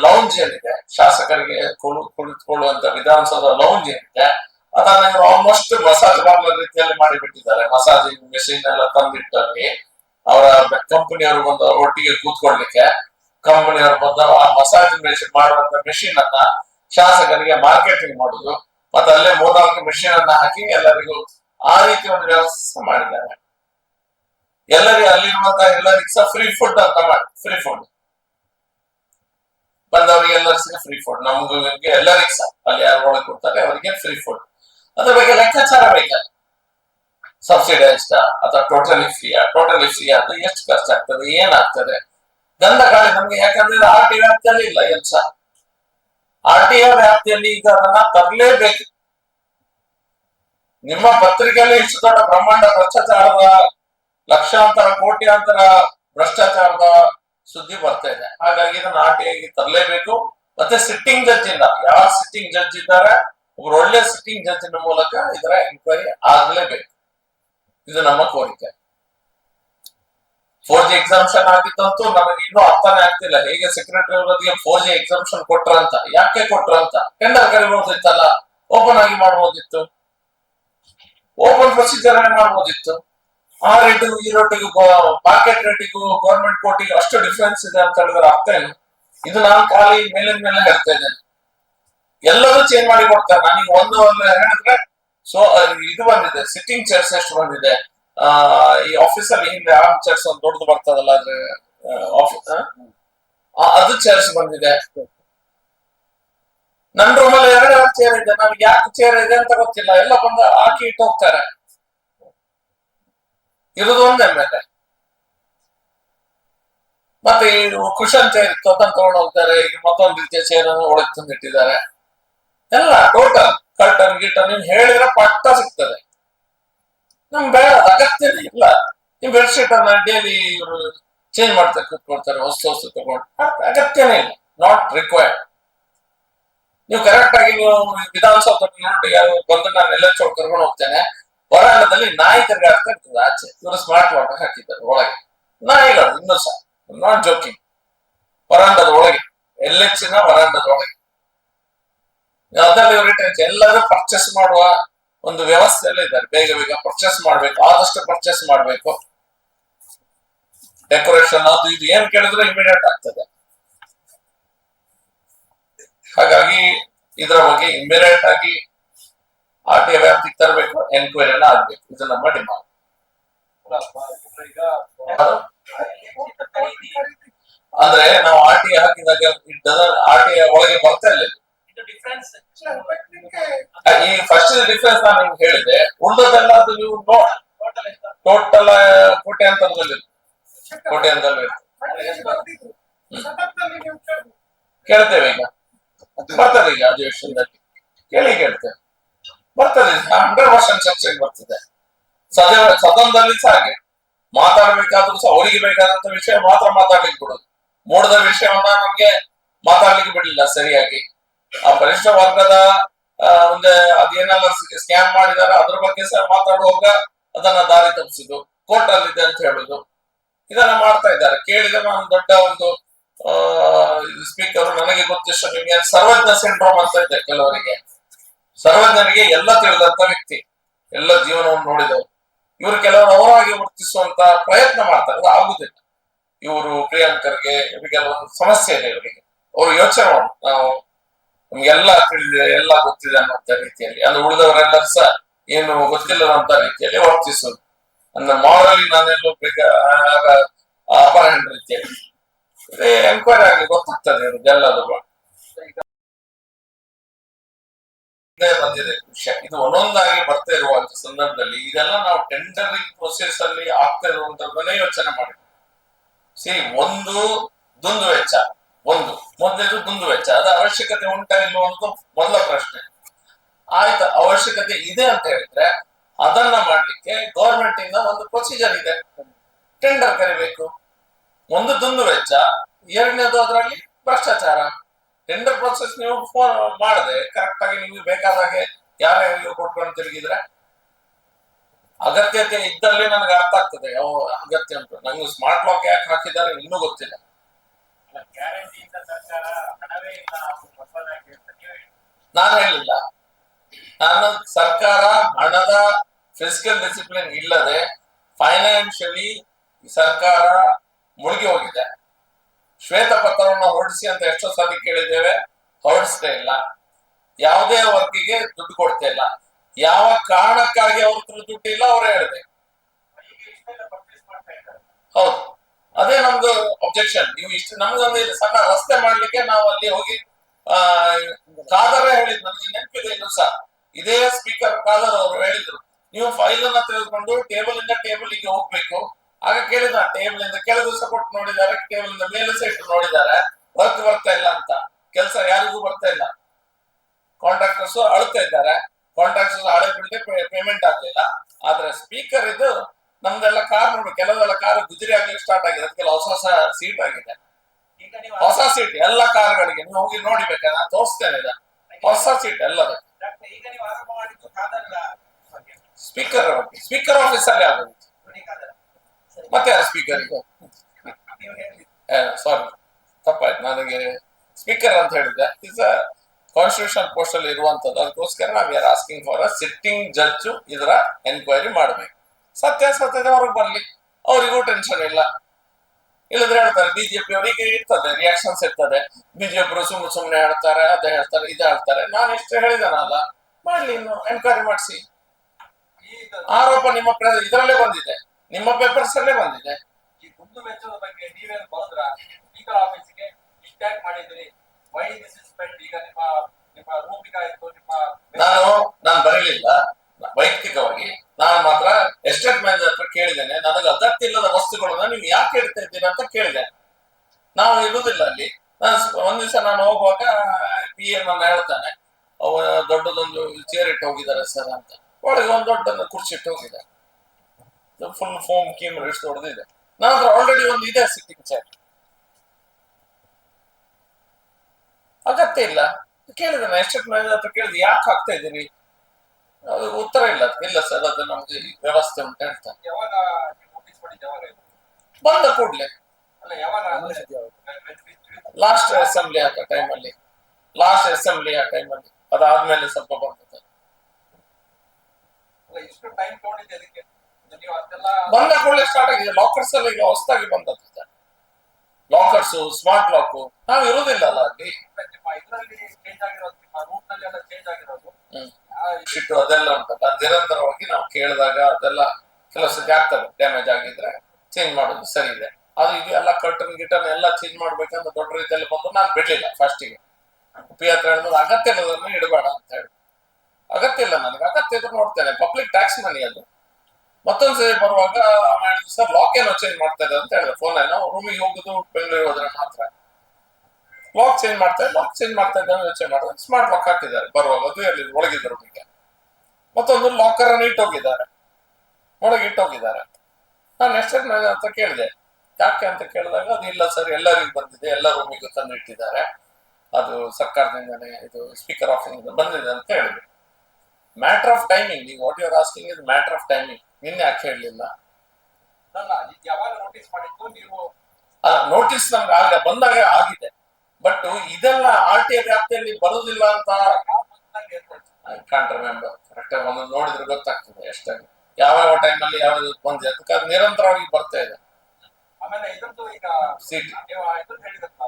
ಲೌಂಜ್ ಏನಿದೆ, ಶಾಸಕರಿಗೆ ಕುಳು, ಕುಳಿತುಕೊಳ್ಳುವಂತ ವಿಧಾನಸೌಧ ಲೌಂಜ್ ಏನಿದೆ, ಅದನ್ನ ಆಲ್ಮೋಸ್ಟ್ ಮಸಾಜ್ ಪಾರ್ಲರ್ ರೀತಿಯಲ್ಲಿ ಮಾಡಿಬಿಟ್ಟಿದ್ದಾರೆ. ಮಸಾಜಿಂಗ್ ಮೆಷಿನ್ ಎಲ್ಲ ತಂದಿಟ್ಟು ಅಲ್ಲಿ ಅವರ ಕಂಪನಿಯವರು ಬಂದು ಒಟ್ಟಿಗೆ ಕೂತ್ಕೊಳ್ಲಿಕ್ಕೆ ಕಂಪನಿಯವರು ಬಂದು ಆ ಮಸಾಜ್ ಮೆಷಿನ್ ಮಾಡುವಂತ ಮೆಷಿನ್ ಅನ್ನ ಶಾಸಕರಿಗೆ ಮಾರ್ಕೆಟಿಂಗ್ ಮಾಡುದು. ಮತ್ತೆ ಅಲ್ಲೇ ಮೂರ್ನಾಲ್ಕು ಮೆಷಿನ್ ಅನ್ನ ಹಾಕಿ ಎಲ್ಲರಿಗೂ ಆ ರೀತಿ ಒಂದು ವ್ಯವಸ್ಥೆ ಮಾಡಿದ್ದಾರೆ. ಎಲ್ಲರಿಗೆ ಅಲ್ಲಿರುವಂತಹ ಎಲ್ಲರಿಗೂ ಸಹ ಫ್ರೀ ಫುಡ್ ಅಂತ ಮಾಡಿ ಫ್ರೀ ಫುಡ್ ಬಂದವರಿಗೆ ಎಲ್ಲರಿಗೂ ಫ್ರೀ ಫುಡ್ ನಮ್ಗೆ ಎಲ್ಲರಿಗೂ ಸಹ, ಅಲ್ಲಿ ಯಾರು ಒಳಗೆ ಕೊಡ್ತಾರೆ ಅವರಿಗೆ ಫ್ರೀ ಫುಡ್ ಅದ್ರ ಬಗ್ಗೆ ಲೆಕ್ಕಾಚಾರ ಬೇಕಾದ್ರೆ ಸಬ್ಸಿಡೈಸ್ಡ್ ಅಥವಾ ಟೋಟಲಿ ಫ್ರೀ ಟೋಟಲಿ ಫ್ರೀ ಅಂತ ಎಷ್ಟು ಖರ್ಚಾಗ್ತದೆ, ಏನಾಗ್ತದೆ? ಗಂಧ ಕಾಳಿ ನಮ್ಗೆ ಯಾಕಂದ್ರೆ ಆರ್ ಟಿ ವ್ಯಾಪ್ತಿಯಲ್ಲಿ ಇಲ್ಲ ಎಲ್ಸ. ಆರ್ ಟಿ ವ್ಯಾಪ್ತಿಯಲ್ಲಿ ಈಗ ಅದನ್ನ ತರಲೇಬೇಕು. ನಿಮ್ಮ ಪತ್ರಿಕೆಯಲ್ಲಿ ಇಷ್ಟು ದೊಡ್ಡ ಬ್ರಹ್ಮಾಂಡ ಭ್ರಷ್ಟಾಚಾರದ ಲಕ್ಷಾಂತರ, ಕೋಟ್ಯಾಂತರ ಭ್ರಷ್ಟಾಚಾರದ ಸುದ್ದಿ ಬರ್ತಾ ಇದೆ. ಹಾಗಾಗಿ ಇದನ್ನ ಆರ್ ಟಿ ಐಗೆ ತರಲೇಬೇಕು. ಮತ್ತೆ ಸಿಟ್ಟಿಂಗ್ ಜಡ್ಜ್ ಇಂದ ಯಾರು ಸಿಟ್ಟಿಂಗ್ ಜಡ್ಜ್ ಇದ್ದಾರೆ? ಒಬ್ರು ಒಳ್ಳೆ ಸಿಟ್ಟಿಂಗ್ ಜಡ್ಜಿನ ಮೂಲಕ ಇದರ ಎಂಕ್ವೈರಿ ಆಗ್ಲೇಬೇಕು. ಇದು ನಮ್ಮ ಕೋರಿಕೆ. ಫೋರ್ ಜಿ ಎಕ್ಸಾಮ್ಷನ್ ಆಗಿತ್ತಂತೂ ನಮಗೆ ಇನ್ನೂ ಅರ್ಥನೇ ಆಗ್ತಿಲ್ಲ. ಹೇಗೆ ಸೆಕ್ರೆಟರಿ ಅವರೊಂದಿಗೆ ಫೋರ್ ಜಿ ಎಕ್ಸಾಮ್ಷನ್ ಕೊಟ್ರಂತ, ಯಾಕೆ ಕೊಟ್ರಂತ? ಟೆಂಡರ್ ಕರಿಬಹುದಿತ್ತಲ್ಲ ಓಪನ್ ಆಗಿ ಮಾಡಬಹುದಿತ್ತು. ಓಪನ್ ಪ್ರೊಸೀಜರ್ ಮಾಡಬಹುದಿತ್ತು. ಆ ರೇಟಿಗೂ ಈ ರೇಟಿಗೂ ಮಾರ್ಕೆಟ್ ರೇಟಿಗೂ ಗೌರ್ಮೆಂಟ್ ಕೋರ್ಟಿಗೂ ಅಷ್ಟು ಡಿಫ್ರೆನ್ಸ್ ಇದೆ ಅಂತ ಹೇಳಿದ್ರೆ ಅರ್ಥ ಏನು ಇದು ನಾನು ಖಾಲಿ ಮೇಲಿನ ಮೇಲೆ ಹೇಳ್ತಾ ಇದ್ದೇನೆ. ಎಲ್ಲರೂ ಚೇಂಜ್ ಮಾಡಿ ಕೊಡ್ತಾರೆ. ನನಗೆ ಒಂದು ಹೇಳಿದ್ರೆ ಸೊ ಇದು ಬಂದಿದೆ ಸಿಟ್ಟಿಂಗ್ ಚೇರ್ಸ್ ಎಷ್ಟು ಬಂದಿದೆ. ಈ ಆಫೀಸಲ್ಲಿ ಹಿಂದೆ ಆರ್ಮ್ ಚೇರ್ಸ್ ಒಂದು ದೊಡ್ಡದು ಬರ್ತದಲ್ಲ ಅದ್ರ ಆಫೀಸ್ ಅದು ಚೇರ್ಸ್ ಬಂದಿದೆ. ನನ್ನ ರೂಮಲ್ಲಿ ಎರಡು ಚೇರ್ ಇದೆ ನಮ್ಗೆ ಯಾಕೆ ಚೇರ್ ಇದೆ ಅಂತ ಗೊತ್ತಿಲ್ಲ. ಎಲ್ಲ ಬಂದು ಹಾಕಿ ಇಟ್ಟು ಹೋಗ್ತಾರೆ. ಇರೋದು ಒಂದೇ ಮೇಲೆ. ಮತ್ತೆ ಈ ಕುಶನ್ ಚೇರ್ ತಗೊಂಡು ಹೋಗ್ತಾರೆ. ಈಗ ಮತ್ತೊಂದು ರೀತಿಯ ಚೇರ್ ಅನ್ನು ಒಳಗೆ ತಂದಿಟ್ಟಿದ್ದಾರೆ. ಎಲ್ಲ ಟೋಟಲ್ ಕರ್ಟನ್ ಗಿಟನ್ ನೀವು ಹೇಳಿದ್ರೆ ಪಟ್ಟ ಸಿಗ್ತದೆ. ನಮ್ಗೆ ಬೇಡ ಅಗತ್ಯನೇ ಇಲ್ಲ. ನೀವು ಬೆಡ್ಶೀಟ್ ಅನ್ನ ಡೈಲಿ ಇವರು ಚೇಂಜ್ ಮಾಡ್ತಾ ಕೂತ್ಕೊಳ್ತಾರೆ ಹೊಸ ಹೊಸ ತಗೊಂಡು. ಅಗತ್ಯನೇ ಇಲ್ಲ. ನಾಟ್ ರಿಕ್ವೈರ್ಡ್ ನೀವು ಕರೆಕ್ಟ್ ಆಗಿ ನೀವು ವಿಧಾನಸೌಧ ಬಂದು ನಾನು ಎಲ್ಲ ಚೌಕ್ ಕರ್ಕೊಂಡು ಹೋಗ್ತೇನೆ. ಹೊರಾಂಗದಲ್ಲಿ ನಾಯಿ ತಿರುಗಾಡ್ತಾ ಇರ್ತದೆ. ಆಚೆ ಇವರು ಸ್ಮಾರ್ಟ್ ವಾಟರ್ ಹಾಕಿದ್ದಾರೆ ಒಳಗೆ. ನಾಯಿಗಳು ಇನ್ನೂ ಸಹ. ನಾಟ್ ಜೋಕಿಂಗ್ ಹೊರಾಂಗದ ಒಳಗೆ. ಎಲ್ಲೆಚ್ಚಿನ ಹೊರಾಂಗದ ಒಳಗೆ. ಅದರಲ್ಲಿ ಎಲ್ಲರೂ ಪರ್ಚೇಸ್ ಮಾಡುವ ಒಂದು ವ್ಯವಸ್ಥೆಯಲ್ಲೇ ಇದ್ದಾರೆ. ಬೇಗ ಬೇಗ ಪರ್ಚೇಸ್ ಮಾಡ್ಬೇಕು. ಆದಷ್ಟು ಪರ್ಚೇಸ್ ಮಾಡ್ಬೇಕು. ಡೆಕೋರೇಷನ್ ಅದು ಇದು ಏನ್ ಕೇಳಿದ್ರೆ ಇಮಿಡಿಯೇಟ್ ಆಗ್ತದೆ. ಹಾಗಾಗಿ ಇದರ ಬಗ್ಗೆ ಇಮಿಡಿಯೇಟ್ ಆಗಿ ಆರ್ ಟಿ ವ್ಯಾಪ್ತಿಗೆ ತರಬೇಕು. ಎನ್ಕ್ವೈರಿ ಎಲ್ಲ ಆಗ್ಬೇಕು. ಇದು ನಮ್ಮ ಡಿಮಾಂಡ್ ಅಂದ್ರೆ ನಾವು ಆರ್ ಟಿ ಹಾಕಿದಾಗ ಆರ್ ಟಿ ಒಳಗೆ ಬರ್ತಾ ಇಲ್ಲ ಈ ಫಸ್ಟ್ ಡಿಫ್ರೆನ್ಸ್ ನಾನು ನಿಮ್ಗೆ ಹೇಳಿದೆ ಉಳಿದದೆಲ್ಲ ಅದು ನೀವು ಟೋಟಲ್ ಕೋಟೆ ಕೋಟ್ಯಾಂತರದಲ್ಲಿ ಕೋಟೆ ಅಂತಲ್ಲಿ ಕೇಳ್ತೇವೆ ಈಗ. ಬರ್ತದೆ ಈಗ ಅಧಿವೇಶನದಲ್ಲಿ ಕೇಳಿ ಕೇಳ್ತೇವೆ. ಬರ್ತದೆ. ಹಂಡ್ರೆಡ್ ಪರ್ಸೆಂಟ್ ಚರ್ಚೆಗೆ ಬರ್ತದೆ. ಸದ ಸದನದಲ್ಲಿ ಸಹ ಹಾಗೆ. ಮಾತಾಡ್ಬೇಕಾದ್ರೂ ಸಹ ಅವರಿಗೆ ಬೇಕಾದಂತ ವಿಷಯ ಮಾತ್ರ ಮಾತಾಡ್ಲಿಕ್ಕೆ ಬಿಡೋದು ಮೂಡದ ವಿಷಯವನ್ನ ನಮ್ಗೆ ಮಾತಾಡ್ಲಿಕ್ಕೆ ಬಿಡಲಿಲ್ಲ ಸರಿಯಾಗಿ. ಆ ಪರಿಷ್ಠ ವರ್ಗದ ಒಂದು ಅದೇನೆಲ್ಲ ಸ್ಕ್ಯಾನ್ ಮಾಡಿದಾರೆ, ಅದ್ರ ಬಗ್ಗೆ ಸಹ ಮಾತಾಡುವಾಗ ಅದನ್ನ ದಾರಿ ತಪ್ಪಿಸಿದ್ದು ಕೋರ್ಟ್ ಅಲ್ಲಿ ಇದೆ ಅಂತ ಹೇಳುದು. ಇದನ್ನ ಮಾಡ್ತಾ ಇದ್ದಾರೆ. ಕೇಳಿದ ನಾನು ದೊಡ್ಡ ಒಂದು ಸ್ಪೀಕರ್ ನನಗೆ ಗೊತ್ತಿಷ್ಟು ನಿಮಗೆ ಸರ್ವಜ್ಞ ಸಿಂಡ್ರೋಮ್ ಅಂತ ಇದೆ ಕೆಲವರಿಗೆ. ಸರ್ವಜ್ಞನಿಗೆ ಎಲ್ಲ ತಿಳಿದಂತ ವ್ಯಕ್ತಿ, ಎಲ್ಲ ಜೀವನವನ್ನು ನೋಡಿದವರು ಇವರು ಕೆಲವರು ಅವರಾಗಿ ವರ್ತಿಸುವಂತ ಪ್ರಯತ್ನ ಮಾಡ್ತಾರೆ. ಅದು ಆಗುದಿಲ್ಲ. ಇವರು ಪ್ರಿಯಾಂಕರ್ಗೆ, ಇವರಿಗೆಲ್ಲ ಒಂದು ಸಮಸ್ಯೆ ಇದೆ ಇವರಿಗೆ. ಅವರು ಯೋಚನೆ ಮಾಡು ನಾವು ನಮ್ಗೆಲ್ಲ ತಿಳಿದಿದೆ, ಎಲ್ಲ ಗೊತ್ತಿದೆ ಅನ್ನುವಂತ ರೀತಿಯಲ್ಲಿ. ಅಂದ್ರೆ ಉಳಿದವರೆಲ್ಲರೂ ಸಹ ಏನು ಗೊತ್ತಿಲ್ಲದಂತ ರೀತಿಯಲ್ಲಿ ವರ್ತಿಸೋದು ಅಂದ್ರೆ ಮಾರಲಿ ನಾನೆಲ್ಲೋ ಬೇಗ ಅಪಹರಣ ರೀತಿಯಲ್ಲಿ. ಎಂಕ್ವೈರಿ ಆಗಿ ಗೊತ್ತಾಗ್ತದೆ ಇದೇ ಬಂದಿದೆ ವಿಷಯ ಇದು ಒಂದೊಂದಾಗಿ ಬರ್ತಾ ಇರುವಂತ ಸಂದರ್ಭದಲ್ಲಿ ಇದೆಲ್ಲ ನಾವು ಟೆಂಡರಿಂಗ್ ಪ್ರೊಸೆಸ್ ಅಲ್ಲಿ ಆಗ್ತಾ ಇರುವಂತದ್ದನ್ನೇ ಯೋಚನೆ ಮಾಡಿ ಸಿ ಒಂದು ದುಂದು ವೆಚ್ಚ. ಒಂದು. ಮೊದಲೇದು ದುಂದು ವೆಚ್ಚ. ಅದ ಅವಶ್ಯಕತೆ ಉಂಟಾ ಇಲ್ವೋ ಅನ್ನೋದು ಮೊದಲ ಪ್ರಶ್ನೆ. ಆಯ್ತು, ಅವಶ್ಯಕತೆ ಇದೆ ಅಂತ ಹೇಳಿದ್ರೆ ಅದನ್ನ ಮಾಡ್ಲಿಕ್ಕೆ ಗೌರ್ಮೆಂಟ್ ಇಂದ ಒಂದು ಪ್ರೊಸೀಜರ್ ಇದೆ. ಟೆಂಡರ್ ಕರಿಬೇಕು. ಒಂದು ದುಂದು ವೆಚ್ಚ, ಎರಡನೇದು ಅದರಲ್ಲಿ ಭ್ರಷ್ಟಾಚಾರ. ಟೆಂಡರ್ ಪ್ರೊಸೆಸ್ ನೀವು ಫೋನ್ ಮಾಡದೆ ಕರೆಕ್ಟ್ ಆಗಿ ನಿಮಗೆ ಬೇಕಾದಾಗೆ ಯಾರ್ಯಾರಿಗೆ ಕೊಟ್ಕೊಂಡು ತಿರುಗಿದ್ರೆ? ಅಗತ್ಯತೆ ಇದ್ದಲ್ಲಿ ನನಗೆ ಅರ್ಥ ಆಗ್ತದೆ. ಯಾವ ಅಗತ್ಯ ಉಂಟು. ನಂಗೆ ಸ್ಮಾರ್ಟ್ ಲಾಕ್ ಯಾಕೆ ಹಾಕಿದ್ದಾರೆ ಇನ್ನೂ ಗೊತ್ತಿಲ್ಲ ಗ್ಯಾರಂಟಿಯಿಂದ ಸರ್ಕಾರ ಹಣವೇ ಇಲ್ಲ ಮಸೂದೆಗೆ ಅಂತ ನೀವು ಹೇಳಿ. ನಾನು ಹೇಳಿಲ್ಲ. ನಾನು ಸರ್ಕಾರ ಹಣದ ಫಿಸಿಕಲ್ ಡಿಸಿಪ್ಲಿನ್ ಇಲ್ಲದೆ ಫೈನಾನ್ಷಿಯಲಿ ಸರ್ಕಾರ ಮುಳುಗಿ ಹೋಗಿದೆ. ಶ್ವೇತ ಪತ್ರವನ್ನು ಹೊರಡಿಸಿ ಅಂತ ಎಷ್ಟೋ ಸಾರಿ ಕೇಳಿದ್ದೇವೆ, ಹೊರಡಿಸ್ತಾ ಇಲ್ಲ. ಯಾವುದೇ ವರ್ಗಿಗೆ ದುಡ್ಡು ಕೊಡ್ತಾ ಇಲ್ಲ. ಯಾವ ಕಾರಣಕ್ಕಾಗಿ ಅವ್ರ ಹತ್ರ ದುಡ್ಡು ಇಲ್ಲ ಅವ್ರು ಹೇಳಿದೆ ಹೌದು. ಅದೇ ನಮ್ದು ಅಬ್ಜೆಕ್ಷನ್ ನೀವು ಇಷ್ಟು ನಮ್ದೊಂದು ಸಣ್ಣ ರಸ್ತೆ ಮಾಡ್ಲಿಕ್ಕೆ ನಾವು ಅಲ್ಲಿ ಹೋಗಿ, ಆ, ಕಾದರ ಹೇಳಿದ್ ನನಗೆ ನೆನಪಿದೆ ಇನ್ನು ಸಹ. ಇದೇ ಸ್ಪೀಕರ್ ಕಾದರ್ ಅವರು ಹೇಳಿದ್ರು. ನೀವು ಫೈಲ್ ಅನ್ನ ತೆಗೆದುಕೊಂಡು ಟೇಬಲ್ ಇಂದ ಟೇಬಲ್ಗೆ ಹೋಗ್ಬೇಕು. ಆಗ ಕೇಳಿದ ಟೇಬಲ್ ಇಂದ ಕೆಲ ದಿವಸ ಕೊಟ್ಟು ನೋಡಿದ್ದಾರೆ ಟೇಬಲ್ ಇಂದ ಮೇಲೆ ಇಟ್ಟು ನೋಡಿದ್ದಾರೆ. ವರ್ಕ್ ಬರ್ತಾ ಇಲ್ಲ ಅಂತ. ಕೆಲಸ ಯಾರಿಗೂ ಬರ್ತಾ ಇಲ್ಲ. ಕಾಂಟ್ರಾಕ್ಟರ್ಸ್ ಅಳ್ತಾ ಇದ್ದಾರೆ. ಕಾಂಟ್ರಾಕ್ಟರ್ಸ್ ಹಳೆ ಬಿಡದೆ ಪೇಮೆಂಟ್ ಆಗ್ಲಿಲ್ಲ. ಆದ್ರೆ ಸ್ಪೀಕರ್ ಇದು ನಮ್ದೆಲ್ಲ ಕಾರ್ ನೋಡ್ಬೇಕು ಕೆಲವೆಲ್ಲ ಕಾರ್ ಗುಜರಿ ಆಗ್ಲಿಕ್ಕೆ ಸ್ಟಾರ್ಟ್ ಆಗಿದೆ. ಅದಕ್ಕೆಲ್ಲ ಹೊಸ ಹೊಸ ಸೀಟ್ ಆಗಿದೆ. ಹೊಸ ಸೀಟ್ ಎಲ್ಲ ಕಾರ್ಗಳಿಗೆ ನೀವು ಹೋಗಿ ನೋಡಿಬೇಕಾ ನಾನು ತೋರಿಸ್ತೇನೆ ಹೊಸ ಸೀಟ್ ಎಲ್ಲದ. ಸ್ಪೀಕರ್ ಸ್ಪೀಕರ್ ಆಫೀಸ್ ಅಲ್ಲಿ ಆಗುತ್ತೆ ಮತ್ತೆ ಯಾರು ಸ್ಪೀಕರ್ ಸಾರಿ ತಪ್ಪಾಯ್ತು. ನನಗೆ ಸ್ಪೀಕರ್ ಅಂತ ಹೇಳಿದ್ದೆ ಇಸ್ ಕಾನ್ಸ್ಟಿಟ್ಯೂಷನ್ ಪೋಸ್ಟ್ ಅಲ್ಲಿ ಇರುವಂತದ್ದು. ಅದಕ್ಕೋಸ್ಕರ ನಾವ್ ಯಾರು asking for a sitting judge ಇದರ ಎನ್ಕ್ವೈರಿ ಮಾಡ್ಬೇಕು. ಸತ್ಯಾಸತ್ಯತೆ ಹೊರಗೆ ಬರ್ಲಿ. ಅವರಿಗೂ ಟೆನ್ಷನ್ ಇಲ್ಲ. ಇಲ್ಲದ್ರೆ ಹೇಳ್ತಾರೆ ಬಿಜೆಪಿ ಅವರಿಗೆ ಇರ್ತದೆ ರಿಯಾಕ್ಷನ್ಸ್ ಇರ್ತದೆ. ಬಿಜೆಪಿ ಸುಮ್ಮನೆ ಸುಮ್ಮನೆ ಹೇಳ್ತಾರೆ ಅದೇ ಹೇಳ್ತಾರೆ ಇದ ಹೇಳ್ತಾರೆ. ನಾನು ಇಷ್ಟು ಹೇಳಿದಾನಲ್ಲ ಮಾಡ್ಲಿ ಇನ್ನು ಎನ್ಕ್ವೈರಿ ಮಾಡಿಸಿ. ಆರೋಪ ನಿಮ್ಮ ಇದರಲ್ಲೇ ಬಂದಿದೆ. ನಿಮ್ಮ ಪೇಪರ್ಸ್ ಅಲ್ಲೇ ಬಂದಿದೆ. ಈ ಗುಂಡು ವೆಚ್ಚದ ಬಗ್ಗೆ ನೀವೇನು ಬಂದ್ರ ಸ್ಪೀಕರ್ ಆಫೀಸ್ಗೆ ಇಷ್ಟ್ಯಾಕ್ ಮಾಡಿದ್ರಿ. ವೈ ದಿಸ್ ಇಸ್ ಸ್ಪೆಂಡ್ ಈಗ ನಿಮ್ಮ ನಿಮ್ಮ ರೂಪಿಕ ಆಯ್ತು ನಿಮ್ಮ ನಾನು ನಾನು ಬರಲಿಲ್ಲ. ವೈಯಕ್ತಿಕವಾಗಿ ನಾನು ಮಾತ್ರ ಎಸ್ಟೇಟ್ ಮ್ಯಾನೇಜರ್ ಹತ್ರ ಕೇಳಿದ್ದೇನೆ. ನನಗೆ ಅಗತ್ಯ ಇಲ್ಲದ ವಸ್ತುಗಳನ್ನ ನೀವು ಯಾಕೆ ಇಡ್ತಾ ಇದ್ದೀರಾ ಅಂತ ಕೇಳಿದೆ. ನಾವು ಇರುವುದಿಲ್ಲ ಅಲ್ಲಿ. ಒಂದ್ ದಿವಸ ನಾನು ಹೋಗುವಾಗ ಪಿ ಎಂ ಅನ್ನ ಹೇಳ್ತಾನೆ. ಅವ ದೊಡ್ಡದೊಂದು ಚೇರ್ ಇಟ್ಟು ಹೋಗಿದ್ದಾರೆ ಸರ್ ಅಂತ. ಒಳಗೆ ಒಂದ್ ದೊಡ್ಡ ಕುರ್ಚಿ ಇಟ್ಟು ಹೋಗಿದ್ದಾರೆ. ಫುಲ್ ಫೋಮ್ ಕೀಮ್ ಇಷ್ಟು ದೊಡ್ಡದಿದೆ. ನಾನು ಆಲ್ರೆಡಿ ಒಂದು ಇದೆ ಸಿಟ್ಟಿಂಗ್ ಚೇರ್ ಅಗತ್ಯ ಇಲ್ಲ. ಕೇಳಿದೆ ನಾನು ಎಸ್ಟೇಟ್ ಮ್ಯಾನೇಜರ್ ಹತ್ರ ಕೇಳಿದೆ ಯಾಕೆ ಹಾಕ್ತಾ ಇದ್ದೀರಿ? ಉತ್ತರ ಇಲ್ಲ ಇಲ್ಲ ಸರ್ ಅದು ನಮ್ಗೆ ವ್ಯವಸ್ಥೆ ಉಂಟು ಹೇಳ್ತಾರೆ ಬಂದ ಕೂಡ್ಲೆ. ಅಲ್ಲ ಯಾವಾಗ ಲಾಸ್ಟ್ ಅಸೆಂಬ್ಲಿ ಆಗ ಟೈಮಲ್ಲಿ ಲಾಸ್ಟ್ ಅಸೆಂಬ್ಲಿ ಆ ಟೈಮಲ್ಲಿ ಅದಾದ್ಮೇಲೆ ಸ್ವಲ್ಪ ಅಷ್ಟೆಲ್ಲ ಬಂದ ಕೂಡಲೇ ಸ್ಟಾರ್ಟ್ ಆಗಿದೆ. ಲಾಕರ್ಸ್ ಅಲ್ಲಿ ಈಗ ಹೊಸದಾಗಿ ಬಂದದ್ದು ಲಾಕರ್ಸ್ ಸ್ಮಾರ್ಟ್ ಲಾಕು ನಾವ್ ಇರೋದಿಲ್ಲ ಅಲ್ಲ ಅಲ್ಲಿ. ಶಿಟ್ಟು ಅದೆಲ್ಲ ಉಂಟಲ್ಲ ನಿರಂತರವಾಗಿ ನಾವು ಕೇಳಿದಾಗ ಅದೆಲ್ಲ ಕೆಲವು ಸತಿ ಆಗ್ತದೆ ಡ್ಯಾಮೇಜ್ ಆಗಿದ್ರೆ ಚೇಂಜ್ ಮಾಡೋದು ಸರಿ ಇದೆ. ಅದು ಇದು ಎಲ್ಲ ಕರ್ಟನ್ ಗಿಟನ್ ಎಲ್ಲ ಚೇಂಜ್ ಮಾಡ್ಬೇಕಂತ ದೊಡ್ಡ ರೀತಿಯಲ್ಲಿ ಬಂದು ನಾನು ಬಿಡ್ಲಿಲ್ಲ ಫಸ್ಟಿಗೆ ಪಿ ಹತ್ರ ಹೇಳಿದ್ರು ಅಗತ್ಯ ಇಲ್ಲದನ್ನು ಇಡಬೇಡ ಅಂತ ಹೇಳಿ. ಅಗತ್ಯ ಇಲ್ಲ ನನಗೆ. ಅಗತ್ಯ ಇದ್ರೆ ನೋಡ್ತೇನೆ. ಪಬ್ಲಿಕ್ ಟ್ಯಾಕ್ಸ್ ಮನಿ ಅದು. ಮತ್ತೊಂದ್ ಸರಿ ಬರುವಾಗ ಸರ್ ಲಾಕ್ ಏನೋ ಚೇಂಜ್ ಮಾಡ್ತಾ ಇದ್ದಾರೆ ಅಂತ ಹೇಳಿದ್ರು. ಫೋನ್ ಏನೋ ರೂಮಿಗೆ ಹೋಗುದು ಬೆಂಗಳೂರಿಗೆ ಹೋದ್ರೆ ಮಾತ್ರ. ಲಾಕ್ ಚೇಂಜ್ ಮಾಡ್ತಾ ಲಾಕ್ ಚೇಂಜ್ ಮಾಡ್ತಾ ಇದ್ದಾರೆ ಯೋಚನೆ ಮಾಡ್ತಾರೆ ಸ್ಮಾರ್ಟ್ ಲಾಕ್ ಹಾಕಿದ್ದಾರೆ ಬರುವಾಗ, ಅದು ಎಲ್ಲಿ ಒಳಗಿದ್ದ ರೂಮಿಗೆ ಮತ್ತೊಂದು ಲಾಕರ್ ಅನ್ನು ಇಟ್ಟೋಗಿದ್ದಾರೆ. ಒಳಗೆ ಇಟ್ಟೋಗಿದ್ದಾರೆ. ನಾನು ಎಷ್ಟೇ ಅಂತ ಕೇಳಿದೆ. ಯಾಕೆ ಅಂತ ಕೇಳಿದಾಗ, ಅದು ಇಲ್ಲ ಸರ್ ಎಲ್ಲರಿಗೂ ಬಂದಿದೆ, ಎಲ್ಲ ರೂಮಿಗೂ ತಂದು ಇಟ್ಟಿದ್ದಾರೆ. ಅದು ಸರ್ಕಾರದಿಂದನೇ ಇದು ಸ್ಪೀಕರ್ ಆಫ್ ಬಂದಿದೆ ಅಂತ ಹೇಳಿದ್ರು. ಮ್ಯಾಟರ್ ಆಫ್ ಟೈಮಿಂಗ್ ನೀವು what your asking is matter of timing ನಿನ್ನೆ ಯಾಕೆ ಹೇಳಲಿಲ್ಲ ಅಲ್ಲ ನೋಟಿಸ್ ಮಾಡಿದ್ದು? ನೀವು ಅಲ್ಲ ನೋಟಿಸ್ ನಮ್ಗೆ ಆಗ ಬಂದಾಗ ಆಗಿದೆ. ಬಟ್ ಇದೆಲ್ಲ ಆರ್ ಟಿ ಐ ವ್ಯಾಪ್ತಿಯಲ್ಲಿ ಬರುದಿಲ್ಲ ಅಂತ ಕಾಂಟ್ ರಿಮೆಂಬರ್ ಕರೆಕ್ಟ್ ಒಂದು ನೋಡಿದ್ರೆ ಗೊತ್ತಾಗ್ತದೆ ಎಷ್ಟಾಗಿ ಯಾವ ಯಾವ ಟೈಮಲ್ಲಿ ಯಾವ ಬಂದಿದೆ? ಅದಕ್ಕೆ ಅದು ನಿರಂತರವಾಗಿ ಬರ್ತಾ ಇದೆ. ಆಮೇಲೆ ಇದೊಂದು ಈಗ ಸೀಟ್ ನೀವು ಹೇಳಿದ್ರಲ್ಲ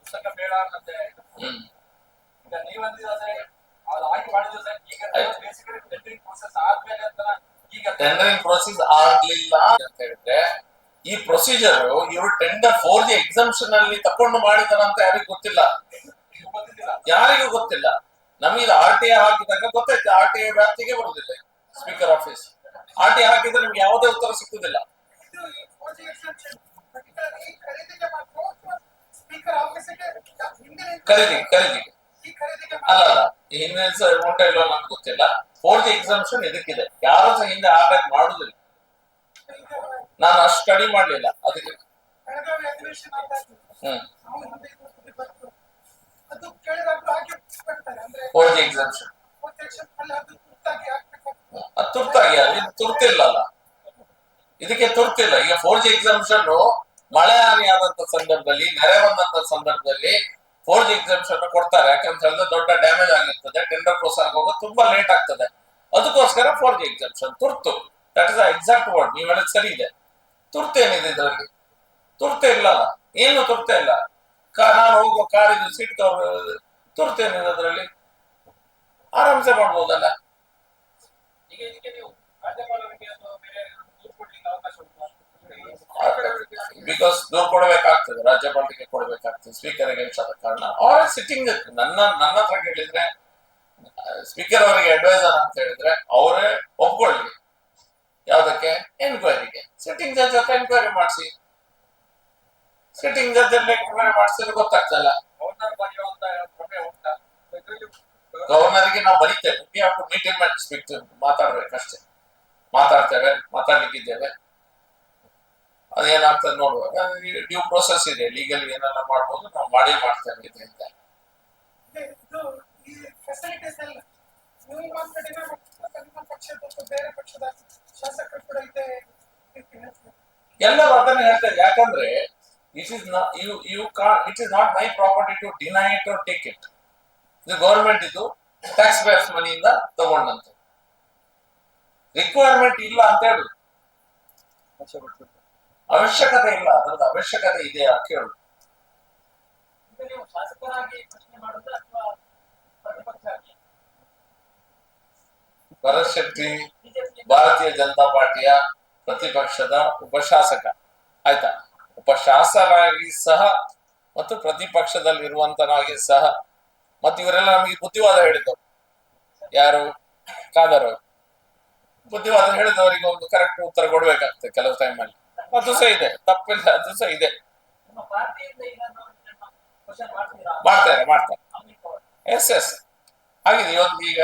ಪುಸ್ತಕ ಬೇಡ ಮತ್ತೆ ಈಗ ನೀವಂದಿದ್ರೆ ಅದು ಆಯ್ಕೆ ಮಾಡಿದ್ರೆ ಈಗ ಬೇಸಿಕಲಿ ಪ್ರೊಸೆಸ್ ಆದ್ಮೇಲೆ ಅಂತ ಈಗ ಟೆಂಡರಿಂಗ್ ಪ್ರೊಸೀಸ್ ಆಗ್ಲಿಲ್ಲ ಅಂತ ಹೇಳಿದ್ರೆ, ಈ ಪ್ರೊಸೀಜರ್ ಇವರು ಟೆಂಡರ್ ಫೋರ್ ಜಿ ಎಕ್ಸಾಮ್ಷನ್ ಅಲ್ಲಿ ತಕೊಂಡು ಮಾಡಿದಾರಂತ ಯಾರಿಗೂ ಗೊತ್ತಿಲ್ಲ. ಯಾರಿಗೂ ಗೊತ್ತಿಲ್ಲ. ನಮಗೆ ಆರ್ ಟಿ ಐ ಹಾಕಿದಾಗ ಗೊತ್ತಾಯ್ತು ಆರ್ ಟಿ ಐ ವ್ಯಾಪ್ತಿಗೆ ಬರುದಿಲ್ಲ speaker office R T I ಹಾಕಿದ್ರೆ ನಿಮ್ಗೆ ಯಾವುದೇ ಉತ್ತರ ಸಿಕ್ಕುದಿಲ್ಲ. ಖರೀದಿ ಖರೀದಿ. ಅಲ್ಲ ಅಲ್ಲ. ಹಿಂದಿನ ಉಂಟ ಇಲ್ವೋ ನಮ್ಗೆ ಗೊತ್ತಿಲ್ಲ. ಫೋರ್ ಜಿ ಎಕ್ಸಾಮ್ಷನ್ ಇದಕ್ಕಿದೆ ಯಾರು ಸಹ ಹಿಂದೆ ಆಗ್ಬೇಕು ಮಾಡುದಿಲ್ಲ. ನಾನು ಅಷ್ಟು ಸ್ಟಡಿ ಮಾಡ್ಲಿಲ್ಲ, ಅದಕ್ಕೆ. ಬೆಳಗಾವಿ ಅಧಿವೇಶನ ಆದಾಗ ಹ್ಮ್. ನಾವು ಮುಂದೆ ಇದು ಬಂತು. ಅದು ಕೇಳಿದಾಗ ಹಾಗೆ ಬರ್ತಾರೆ ಅಂದ್ರೆ ಫೋರ್ ಜಿ ಎಕ್ಸಾಮ್ಷನ್ ತುರ್ತಾಗಿ, ಅದು ತುರ್ತಿಲ್ಲ ಅಲ್ಲ ಇದಕ್ಕೆ ತುರ್ತಿಲ್ಲ. ಈಗ ಫೋರ್ ಜಿ ಎಕ್ಸಾಮ್ಷನ್ ಮಳೆ ಹಾನಿ ಆದಂತ ಸಂದರ್ಭದಲ್ಲಿ, ನೆರೆ ಬಂದಂತ ಸಂದರ್ಭದಲ್ಲಿ ಫೋರ್ ಜಿ ಎಕ್ಸಾಮ್ಷನ್ ಕೊಡ್ತಾರೆ. ಯಾಕಂತ ಹೇಳಿದ್ರೆ ದೊಡ್ಡ ಡ್ಯಾಮೇಜ್ ಆಗಿರ್ತದೆ. ಟೆಂಡರ್ ಪ್ರೋಸೆಸ್ ಆಗುವಾಗ ತುಂಬಾ ಲೇಟ್ ಆಗ್ತದೆ. ಅದಕ್ಕೋಸ್ಕರ ಫೋರ್ ಜಿ ಎಕ್ಸಾಮ್ಷನ್ ತುರ್ತು. ದಟ್ ಇಸ್ ಎಕ್ಸಾಕ್ಟ್ ವರ್ಡ್ ನೀವು ಹೇಳಿದ್ ಸರಿ ಇದೆ. ತುರ್ತು ಏನಿದೆ ಇದರಲ್ಲಿ? ತುರ್ತು ಇಲ್ಲ. ಏನು ತುರ್ತು ಇಲ್ಲ? ನಾನು ಹೋಗುವ ಕಾರಿನ ಸೀಟ್ ಕವರ್ ತುರ್ತೇನಿದೆ ಅದರಲ್ಲಿ? ಆರಾಮ್ಸೆ ಮಾಡ್ಬೋದಲ್ಲ. ಬಿಕಾಸ್ ದೂರ್ ಕೊಡಬೇಕಾಗ್ತದೆ ರಾಜ್ಯಪಾಲರಿಗೆ ಕೊಡಬೇಕಾಗ್ತದೆ ಸ್ಪೀಕರ್ಗೆ ಹೆಚ್ಚಾದ ಕಾರಣ. ಅವರ ಸಿಟ್ಟಿಂಗ್ ನನ್ನ ನನ್ನ ಹತ್ರ ಕೇಳಿದ್ರೆ ಸ್ಪೀಕರ್ ಅವರಿಗೆ ಅಡ್ವೈಸರ್ ಅಂತ ಹೇಳಿದ್ರೆ, ಅವರೇ ಒಪ್ಕೊಳ್ಳಿ. ಯಾವ್ದಕ್ಕೆ? ಎನ್ಕ್ವೈರಿಗೆ ಸಿಟ್ಟಿಂಗ್ ಜಡ್ಜ್ ಹತ್ರ ಎನ್ಕ್ವೈರಿ ಮಾಡಿಸಿ. ಸಿಟ್ಟಿಂಗ್ ಜಡ್ಜ್ ಎನ್ಕ್ವೈರಿ ಮಾಡಿಸಿದ್ರೆ ಗೊತ್ತಾಗ್ತಲ್ಲ ಗವರ್ನರ್ಗೆ ನಾವು ಬರೀತೇವೆ. ಮೀಟಿಂಗ್ ಮಾಡಿ ಸ್ಪೀಕ್ ಮಾತಾಡ್ಬೇಕಷ್ಟೇ ಮಾತಾಡ್ತೇವೆ, ಮಾತಾಡ್ಲಿಕ್ಕಿದ್ದೇವೆ. ಅದೇನಾಗ್ತದೆ ನೋಡುವಾಗ ಡ್ಯೂ ಪ್ರೊಸೆಸ್ ಇದೆ. ಲೀಗಲ್ ಏನೆಲ್ಲ ಮಾಡ್ಬೋದು ನಾವು ಮಾಡಿ ಮಾಡ್ತಾ ಇದ್ದೀವಿ ಫೆಸಿಲಿಟೀಸ್ ಎಲ್ಲ. ಎಲ್ಲರೂ ಅದನ್ನ ಹೇಳ್ತಾರೆ. ಯಾಕಂದ್ರೆ it is you you can it is not my property to deny it or take it ಇದು ಗೌರ್ಮೆಂಟ್ ಇದು ಟ್ಯಾಕ್ಸ್ ಬೇರ್ಸ್ ಮನಿಯಿಂದ ತಗೊಂಡಂತ. ರಿಕ್ವೈರ್ಮೆಂಟ್ ಇಲ್ಲ ಅಂತ ಹೇಳು. ಅವಶ್ಯಕತೆ ಇಲ್ಲ ಅದ್ರದ್ದು ಅವಶ್ಯಕತೆ ಇದೆಯಾ ಕೇಳು ಭರಶೆಟ್ಟಿ ಭರತ್ ಶೆಟ್ಟಿ ಭಾರತೀಯ ಜನತಾ ಪಾರ್ಟಿಯ ಪ್ರತಿಪಕ್ಷದ ಉಪಶಾಸಕ. ಆಯ್ತಾ? ಉಪಶಾಸಕರಾಗಿ ಸಹ ಮತ್ತು ಪ್ರತಿಪಕ್ಷದಲ್ಲಿ ಇರುವಂತನಾಗಿ ಸಹ ಮತ್ತು ಇವರೆಲ್ಲ ನಮಗೆ ಬುದ್ಧಿವಾದ ಹೇಳಿದವರು ಯಾರು? ಕಾದರು ಬುದ್ಧಿವಾದ ಹೇಳಿದವರಿಗೆ ಒಂದು ಕರೆಕ್ಟ್ ಉತ್ತರ ಕೊಡ್ಬೇಕಾಗ್ತದೆ ಕೆಲವು ಟೈಮ್ ಅಲ್ಲಿ. ಅದು ಸಹ ಇದೆ. ತಪ್ಪಿಲ್ಲ ಅದು ಸಹ ಇದೆ. ಮಾಡ್ತೀರಾ ಮಾಡ್ತಾರೆ. ಎಸ್ ಎಸ್ ಆಗಿದೆ ಇವತ್ತು ಈಗ